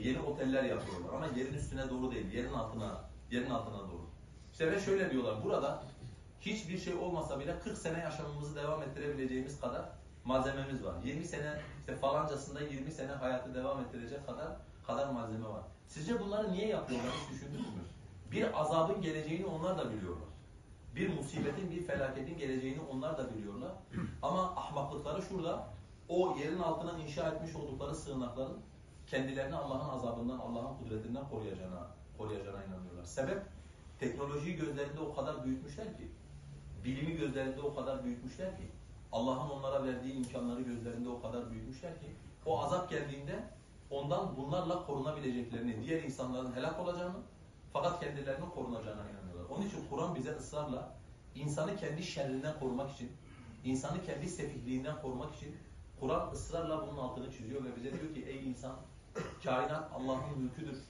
yeni oteller yapıyorlar ama yerin üstüne doğru değil, yerin altına, yerin altına doğru. İşte ve şöyle diyorlar, burada hiçbir şey olmasa bile 40 sene yaşamımızı devam ettirebileceğimiz kadar malzememiz var. 20 sene işte falancasında 20 sene hayatı devam ettirecek kadar kadar malzeme var. Sizce bunları niye yapıyorlar hiç düşündünüz mü? Bir azabın geleceğini onlar da biliyorlar. Bir musibetin, bir felaketin geleceğini onlar da biliyorlar. Ama ahmaklıkları şurada. O yerin altına inşa etmiş oldukları sığınakların kendilerini Allah'ın azabından, Allah'ın kudretinden koruyacağına, koruyacağına inanıyorlar. Sebep teknolojiyi gözlerinde o kadar büyütmüşler ki, bilimi gözlerinde o kadar büyütmüşler ki, Allah'ın onlara verdiği imkanları gözlerinde o kadar büyütmüşler ki, o azap geldiğinde ondan bunlarla korunabileceklerini, diğer insanların helak olacağını, fakat kendilerinin korunacağına inanıyorlar. Onun için Kur'an bize ısrarla insanı kendi şerrinden korumak için, insanı kendi sefihliğinden korumak için Kur'an ısrarla bunun altını çiziyor ve bize diyor ki ey insan kainat Allah'ın mülküdür.